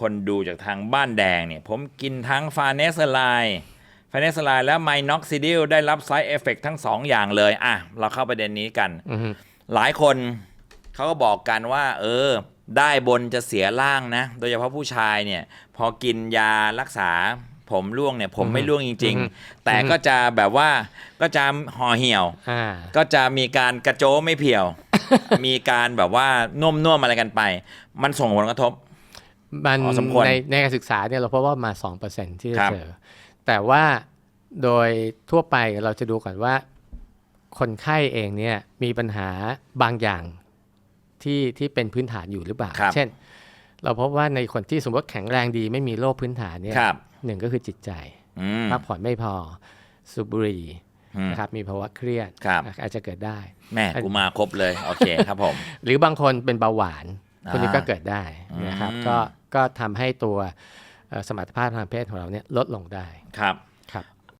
คนดูจากทางบ้านแดงเนี่ย ผมกินทั้งฟาเนสไลฟาเนสไลและไมน็อกซิดิลได้รับไซ d ์เอฟเฟกทั้งสองอย่างเลย อะ เราเข้าประเด็นนี้กันอือฮึหลายคนเขาก็บอกกันว่า เออ ได้บนจะเสียล่างนะ โดยเฉพาะผู้ชายเนี่ย พอกินยารักษาผมร่วงเนี่ยผมไม่ร่วงจริง ๆ แต่ก็จะแบบว่าก็จะห่อเหี่ยวอ่าก็จะมีการกระโจมไม่เพียว มีการแบบว่าน่วมน่วมๆอะไรกันไป มันส่งผลกระทบ มันพอสมควรในในการศึกษาเนี่ยเราพบว่ามา 2%ที่จะครับเจอ แต่ว่าโดยทั่วไปเราจะดูก่อนว่า คนไข้เองเนี่ยมีปัญหาบางอย่างที่ที่เป็นพื้นฐานอยู่หรือเปล่าครับเช่น เราพบว่าในคนที่สมมติแข็งแรงดีไม่มีโรคพื้นฐานเนี่ยครับหนึ่งก็คือจิตใจอืมพักผ่อนไม่พอสูบบุหรี่อืมนะครับมีภาวะเครียดครับอาจจะเกิดได้ แม่กูมาครบเลย โอเคครับผม หรือบางคนเป็นเบาหวาน อ่าคนนี้ก็เกิดได้นะครับอืมก็ก็ทำให้ตัวเอ่อสมรรถภาพทางเพศของเราเนี่ยลดลงได้ครับ